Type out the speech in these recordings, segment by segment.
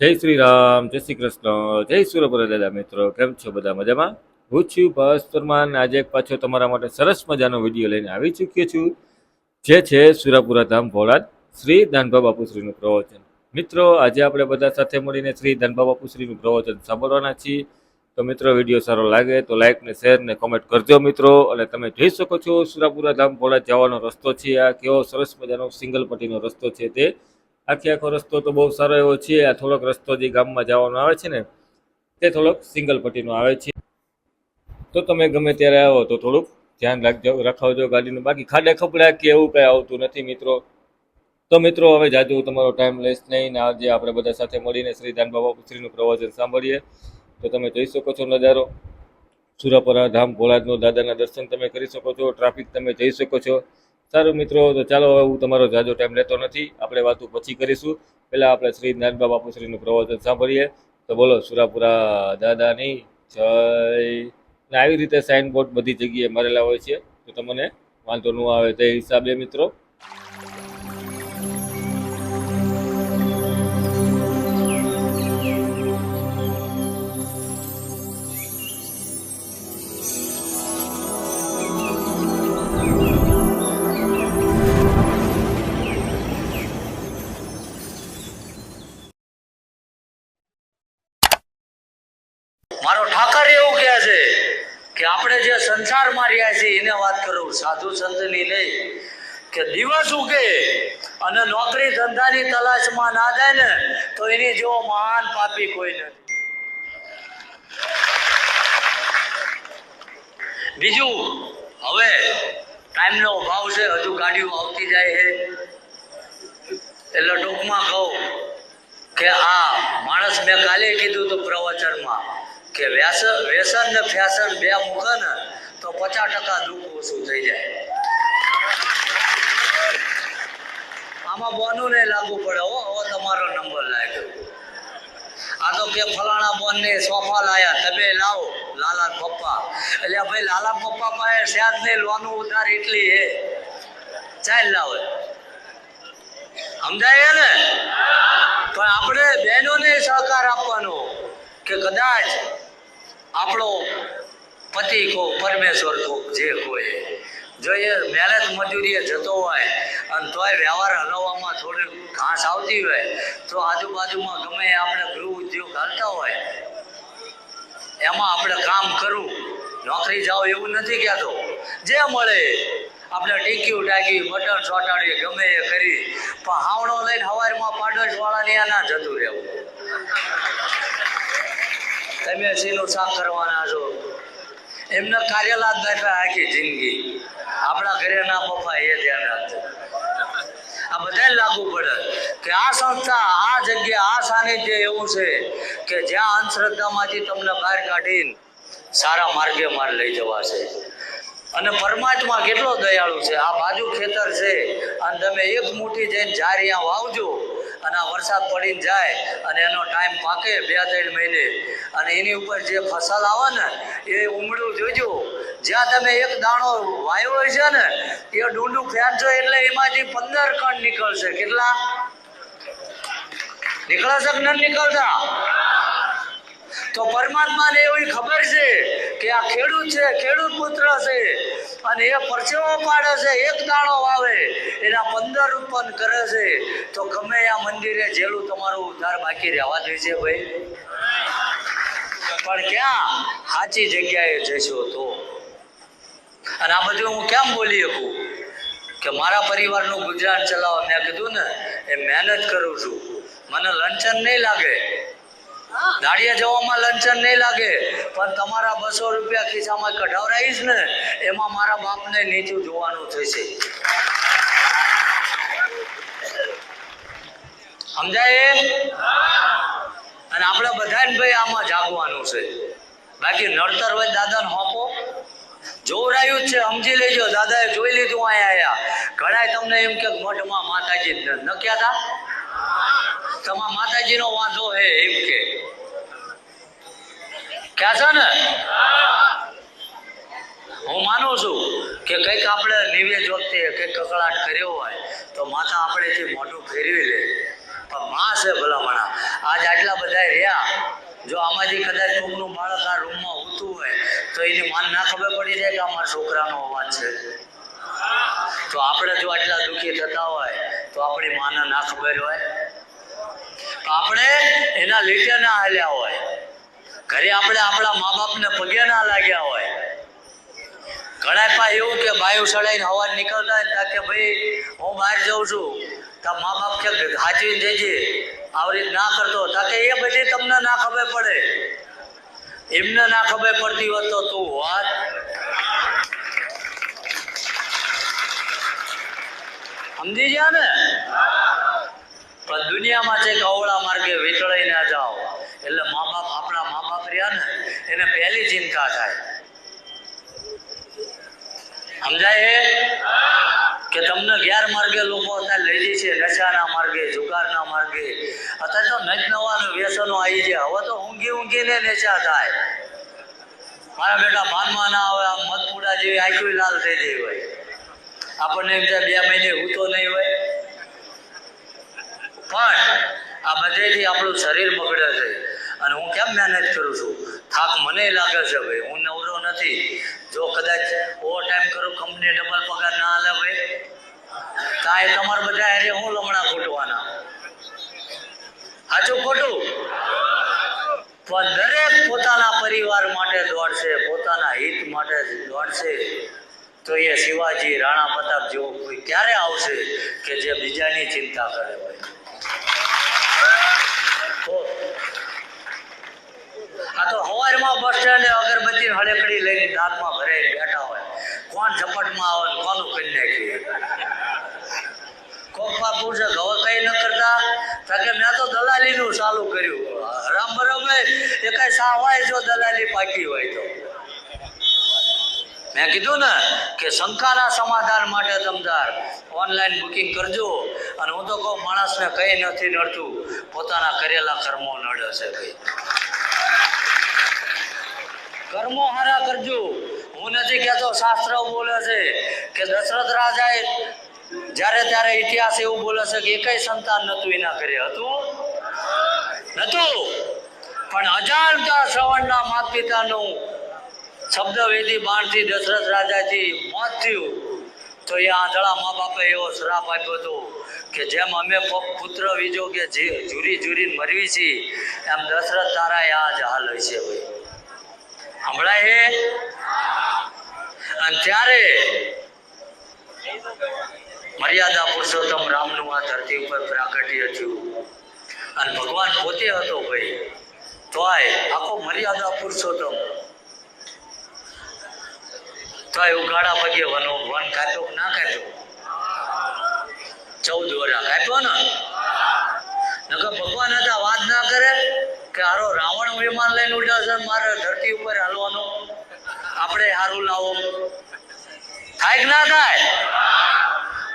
જય શ્રી રામ જય શ્રી કૃષ્ણ, જય સુરભર દાદા મિત્રો, કેમ છો બધા મજામાં? હું છું ભાસ પરમાર આજે પાછો તમારા માટે સરસ મજાનો વીડિયો લઈને આવી ચૂક્યો છું. જે છે સુરાપુરા ધામ ભોળાદ, શ્રી દાનભા બાપુશ્રીનું પ્રવચન. મિત્રો, આજે આપણે બધા સાથે મળીને શ્રી દાનભા બાપુશ્રીનું પ્રવચન સાંભળવાના છીએ. તો મિત્રો, વીડિયો સારો લાગે તો લાઇક ને શેર ને કોમેન્ટ કરજો મિત્રો. અને તમે જોઈ શકો છો સુરાપુરા ધામ ભોળાદ જવાનો રસ્તો છે આ. કેવો સરસ મજાનો સિંગલ પટ્ટીનો રસ્તો છે તે. આખે આખો રસ્તો તો બહુ સારો એવો છે. આ થોડોક રસ્તો જે ગામમાં જવાનો આવે છે ને, તે થોડોક સિંગલ પટ્ટીનો આવે છે. તો તમે ગમે ત્યારે આવો તો થોડુંક ધ્યાન રાખજો, રખાવજો ગાડીનું. બાકી ખાડે ખપડા કે એવું કંઈ આવતું નથી મિત્રો. તો મિત્રો, હવે જાજુ તમારો ટાઈમ લેસ નહીં ને આજે આપણે બધા સાથે મળીને શ્રી દાન બાબા પુત્રીનું પ્રવચન સાંભળીએ. તો તમે જોઈ શકો છો નજારો. સુરાપરા ધામ ભોળાદનો દાદાના દર્શન તમે કરી શકો છો ટ્રાફિક તમે જઈ શકો છો. સારું મિત્રો, તો ચાલો હવે હું તમારો જાજો ટાઈમ લેતો નથી. આપણે વાતો પછી કરીશું. પહેલાં આપણે શ્રી નાનબા બાપુશ્રીનું પ્રવચન સાંભળીએ. તો બોલો, સુરાપુરા દાદાની જય. ને આવી રીતે સાઇન બોર્ડ બધી જગ્યાએ મારેલા હોય છે. તો તમને વાંધો ન આવે તે હિસાબે મિત્રો. આપણે જે સંસારમાં રહ્યા છીએ, એને વાત કરું. સાધુ સંતની નહીં કે દિવસ ઉગે અને નોકરી ધંધાની તલાશમાં ના જાય ને, તો એની જેવો મહાન પાપી કોઈ નથી. બીજું, હવે ટાઈમનો અભાવ છે, હજુ ગાડીઓ આવતી જાય છે. એટલે ટૂંકમાં કહું કે આ માણસ મેં કાલે કીધું હતું પ્રવચનમાં કે વ્યસ, વ્યસન ને ફેશન બે મૂકે ને, તો પચાસ ટકા દુઃખ ઓછું થઈ જાય. આમાં બોનું ને લાગુ પડે, હો હવે તમારો નંબર લાગ્યો. આ તો કે ફલાણા બોન ને સોફા લાયા, તમે લાવો લાલા પપ્પા. એટલે ભાઈ લાલા પપ્પા પાસે સ્યાદ ને લોનું ઉધાર એટલી હે ચાલ લાવે. સમજાય ને? પણ આપણે બહેનોને સહકાર આપવાનો, કે કદાચ આપણો પતિ કો પરમેશ્વર કો જે કોઈ જો એ મહેનત મજૂરીએ જતો હોય અને તોય વ્યવહાર હલાવવામાં થોડી ઘાસ આવતી હોય, તો આજુબાજુમાં ગમે આપણે ગૃહ ઉદ્યોગ હાલતા હોય, એમાં આપણે કામ કરવું. નોકરી જાઓ એવું નથી કહેતો. જે મળે, આપણે ટીક્યું ટાકી બટન ચોટાડી ગમે એ કરી. પણ હાવણો લઈને હવારમાં પાડોશ વાળાને ત્યાં ના જતું રહેવું. તમે શીનું શાક કરવાના છો. એમને કાર્યલાત બેઠા આખી જિંદગી. આપણા ઘરે ના પપ્પા એ ધ્યાન રાખજો. આ બધાને લાગુ પડે કે આ સંસ્થા, આ જગ્યા, આ સાનિધ્ય એવું છે કે જ્યાં અંધશ્રદ્ધામાંથી તમને બહાર કાઢીને સારા માર્ગે માર લઈ જવાશે અને પરમાત્મા કેટલો દયાળુ છે. આ બાજુ ખેતર છે. અને તમે એક મુઠ્ઠી જઈને અહીંયા વાવજો. અને આ વરસાદ પડીને જાય અને એનો ટાઈમ પાકે બે ત્રણ મહિને. અને એની ઉપર જે ફસલ આવે ને, એ ઉમળું જોજો. જ્યાં તમે એક દાણો વાયો છે ને, એ ડુંડું ફેરજો એટલે એમાંથી પંદર કણ નીકળશે. કેટલા? નીકળશે કે ન નીકળતા? તો પરમાત્માને એવી ખબર છે કે આ ખેડૂત છે, ખેડૂત પુત્ર છે. અને એ પરસેવો પાડે છે, એક દાણો વાવે, એના પંદર ઉત્પન્ન કરે છે. તો ગમે આ મંદિરે જેલું તમારું ઉદ્ધાર બાકી રહેવા દે છે ભાઈ. પણ ક્યાં? સાચી જગ્યાએ જશો તો. અને આ બધું હું કેમ બોલી શકું? કે મારા પરિવારનું ગુજરાન ચલાવવા મેં કીધું ને, એ મહેનત કરું છું. મને લંચન નહીં લાગે. દાડિયા જવામાં લંચન નહીં લાગે, પણ તમારા બસો રૂપિયા ખિસ્સામાં કઢાવરાઈશ ને, એમાં મારા બાપને નીચું જોવાનું થશે. સમજાય? અને આપણે બધાને ભાઈ આમાં જાગવાનું છે. બાકી નડતર હોય દાદાને હોપો. જોવરાયું જ છે, સમજી લેજો, દાદાએ જોઈ લીધું અહીંયા આયા. ઘણાય તમને એમ કે મઠમાં માતાજી ન- ક્યાં કહેતા. તમારા માતાજીનો વાંધો હે એમ કે. ક્યાં છે ને? હું માનું છું કે કંઈક આપણે નિવેદ વખતે કંઈક કકળાટ કર્યો હોય તો માતા આપણેથી મોઢું ફેરવી લે. પણ માં છે ભલામણા. આજ આટલા બધા રહ્યા. જો આમાંથી કદાચ કોકનું બાળક આ રૂમમાં ઉતું હોય તો એની માન ના ખબર પડી જાય કે આ મારા છોકરાનો અવાજ છે. તો આપણે જો આટલા દુઃખી થતા હોય તો આપણી માને ના ખબર હોય. આપણે એના લીધે ના હાલ્યા હોય. ઘરે આપણે આપણા મા બાપને પગે ના લાગ્યા હોય. ઘણા પા એવું કે બાયું સડાઈને હવા નીકળતા હોય કે ભાઈ, હું બહાર જાઉં છું. તો મા બાપ કે હાચવીને જજે. આવી રીત ના કરતો તાકે એ બધી તમને ના ખબર પડે. એમને ના ખબર પડતી હોત તો તું વાત સમજી ગયા ને? પણ દુનિયામાં છે કવળા માર્ગે વિચળાઈ ના જાઓ, એટલે મા બાપ આપણા મા બાપ રહ્યા ને, એને પહેલી ચિંતા થાય. સમજાય કે તમને ગેરમાર્ગે લોકો અત્યારે લઈ જાય છે, નશાના માર્ગે, જુગારના માર્ગે. અત્યારે તો નજ નવાનું વ્યસનો આવી છે હવે તો ઊંઘી ઊંઘીને નશા થાય. મારા બેટા ભાનમાં ના આવે, આમ મધપુડા જેવી આંખી લાલ થઈ જઈ હોય. આપણને એમ થાય, બે મહિને હૂતો નહીં હોય. પણ આ બધેથી આપણું શરીર બગડે છે. અને હું કેમ મહેનત કરું છું? થાક મને લાગે છે ભાઈ. હું નવરો નથી. જો કદાચ ઓવર ટાઈમ કરું કંપની ડબલ પગાર ના હાલે ભાઈ કાંઈ તમારે બધા હારે હું લમણા ખૂટવાના સાચું ખોટું? પણ દરેક પોતાના પરિવાર માટે દોડશે, પોતાના હિત માટે દોડશે, તો એ શિવાજી, રાણા પ્રતાપ જેવો કોઈ ક્યારે આવશે કે જે બીજાની ચિંતા કરે હોય તો તો બસ સ્ટેન્ડે અગરબત્તી હળેકડી લઈને દાંતમાં ભરાઈને બેઠા હોય. કોણ ઝપટમાં આવે કોનું કરી નાખીએ? કોક પા પૂછે હવે કઈ ન કરતા? કે, મેં તો દલાલીનું ચાલુ કર્યું. રામ બરાબર એ કઈ હોય જો દલાલી પાકી હોય તો. મેં કીધું ને કે, શંકાના સમાધાન માટે તમદાર, ઓનલાઈન બુકિંગ કરજો. અને હું તો કહું, માણસને કંઈ નથી નડતું, પોતાના કરેલા કર્મો નડે છે ભાઈ કર્મો હારા કરજો. હું નથી કહેતો શાસ્ત્ર બોલે છે કે દશરથ રાજાએ જ્યારે ત્યારે ઇતિહાસ એવું બોલે છે કે એકય સંતાન નતું એના ઘરે. હતું? નતું પણ અજાણતા શ્રવણના માતા પિતાનું શબ્દવેદી બાણથી દશરથ રાજાથી મોત થયું. તો એ આંધળા મા બાપે એવો શ્રાપ આપ્યો હતો કે જેમ અમે પુત્ર બીજો કે જે ઝૂરી ઝૂરીને મરવી છીએ, એમ દશરથ તારા આ જ હાલ હોય છે ભાઈ. હમણાં હે? અને ત્યારે મર્યાદા પુરુષોત્તમ રામનું આ ધરતી ઉપર પ્રાગટ્ય થયું. અને ભગવાન પોતે હતો ભાઈ. તોય આખો મર્યાદા પુરુષોત્તમ. તોય ઉઘાડા પગે વનો વન કાપ્યો ના કાપ્યો ચૌદ વરા કાપ્યો ને? નકર ભગવાન હતા, વાત ના કરે? કે હારો રાવણ વિમાન લઈને ઉડ્યો છે, મારે ધરતી ઉપર હાલવાનું. આપણે હારું લાવો. થાય ના થાય?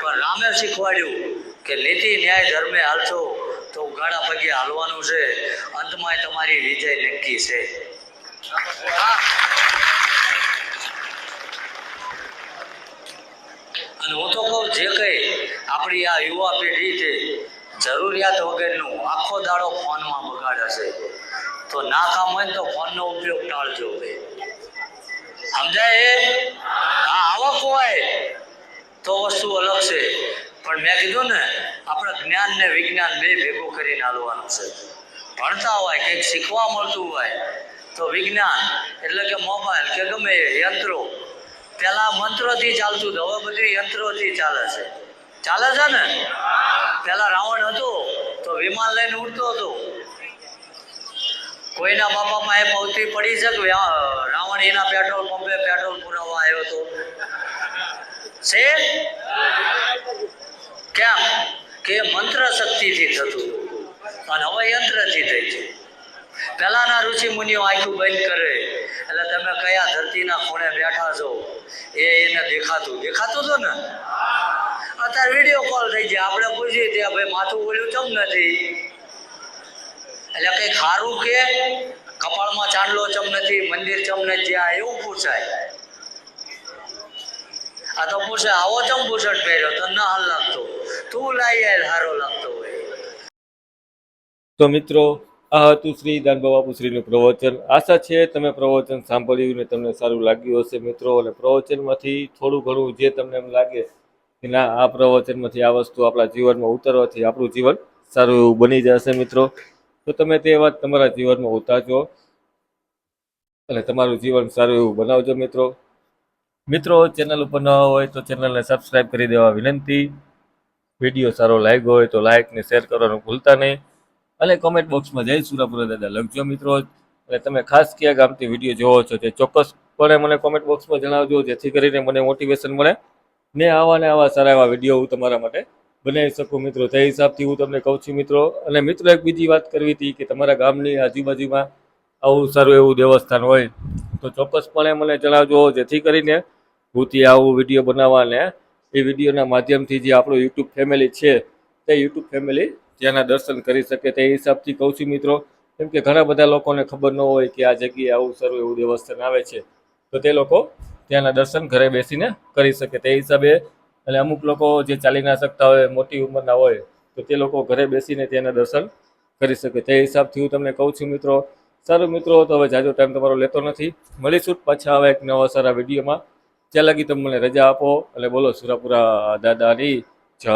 પણ રામે શીખવાડ્યું કે નીતિ ન્યાય ધર્મે હાલશો તો ઉઘાડા પગે હાલવાનું છે. અંતમાં તમારી વિજય નક્કી છે. અને હું તો કહું, જે કંઈ આપણી આ યુવા પેઢી છે જરૂરિયાત વગરનું આખો દાડો ફોનમાં બગાડે છે તો ના કામ હોય તો ફોનનો ઉપયોગ ટાળજો ભાઈ. સમજાય? એ હા, આવક હોય તો વસ્તુ અલગ છે. પણ મેં કીધું ને, આપણે જ્ઞાન ને વિજ્ઞાન બે ભેગું કરીને હાલવાનું છે. ભણતા હોય, કંઈક શીખવા મળતું હોય, તો વિજ્ઞાન, એટલે કે મોબાઈલ, કે ગમે યંત્રો. પહેલાં મંત્રોથી ચાલતું હવે બધું યંત્રોથી ચાલે છે. ચાલે છે ને? પેલા રાવણ હતો તો વિમાન લઈને ઉડતો હતો. કોઈના બાપામાં એ પૌત્રી પડી છે કે રાવણ એના પેટ્રોલ પંપે પેટ્રોલ પુરાવવા આવ્યો હતો છે? કેમ? કે મંત્ર શક્તિથી થતું. અને હવે યંત્રથી થઈ છે. પહેલાના ઋષિ મુનિઓ આખું બંધ કરે. એટલે તમે કયા ધરતીના ખૂણે બેઠા છો? એ એને દેખાતું. દેખાતું હતું ને? અત્યારે વીડિયો કોલ થઈ જાય આપણે પૂછીએ ત્યાં ભાઈ માથું બોલ્યું ચમ નથી? એટલે કઈ સારું કે કપાળમાં ચાંદલો ચમ નથી, મંદિર ચમ નથી આ એવું પૂછાય. આ તો પૂછે આવો ચમ પૂછટ પહેર્યો? તો ના હાલ લાગતો. તું લાઈ સારો લાગતો હોય. તો મિત્રો, આ હતું શ્રી દાનબા બાપુશ્રીનું પ્રવચન. આશા છે તમે પ્રવચન સાંભળ્યું ને તમને સારું લાગ્યું હશે મિત્રો. અને પ્રવચનમાંથી થોડું ઘણું જે તમને એમ લાગે કે ના, આ પ્રવચનમાંથી આ વસ્તુ આપણા જીવનમાં ઉતરવાથી આપણું જીવન સારું એવું બની જશે મિત્રો. તો તમે તે વાત તમારા જીવનમાં ઉતારજો. અને તમારું જીવન સારું એવું બનાવજો મિત્રો. મિત્રો, ચેનલ ઉપર ન હોય તો ચેનલને સબસ્ક્રાઈબ કરી દેવા વિનંતી. વીડિયો સારો લાગ્યો હોય તો લાઇક ને શેર કરવાનું ભૂલતા નહીં. અને કોમેન્ટ બોક્સમાં જય સુરાપુરા દાદા લખજો મિત્રો. અને તમે ખાસ કયા ગામથી વીડિયો જોવો છો તે ચોક્કસપણે મને કોમેન્ટ બોક્સમાં જણાવજો, જેથી કરીને મને મોટિવેશન મળે. ને આવા ને આવા સારા એવા વીડિયો હું તમારા માટે બનાવી શકું મિત્રો. તે હિસાબથી હું તમને કહું છું મિત્રો. અને મિત્રો, એક બીજી વાત કરવી હતી કે તમારા ગામની આજુબાજુમાં આવું સારું એવું દેવસ્થાન હોય તો ચોક્કસપણે મને જણાવજો. જેથી કરીને હું ત્યાં આવું વીડિયો બનાવવા ને એ વિડીયોના માધ્યમથી જે આપણું યુટ્યુબ ફેમિલી છે, તે યુટ્યુબ ફેમિલી ત્યાંના દર્શન કરી શકે. તે હિસાબથી કહું છું મિત્રો, કેમ કે ઘણા બધા લોકોને ખબર ન હોય કે આ જગ્યાએ આવું સારું એવું દેવસ્થાન આવે છે. તો તે લોકો ત્યાંના દર્શન ઘરે બેસીને કરી શકે. તે હિસાબે અને અમુક લોકો જે ચાલી ના શકતા હોય, મોટી ઉંમરના હોય, તો તે લોકો ઘરે બેસીને ત્યાંના દર્શન કરી શકે. તે હિસાબથી હું તમને કહું છું મિત્રો, સારું મિત્રો, તો હવે જાજો ટાઈમ તમારો લેતો નથી. મળીશું પાછા હવે એક નવા સારા વિડીયોમાં. ત્યાં લગી તમે મને રજા આપો. અને બોલો સુરાપુરા દાદાની જય.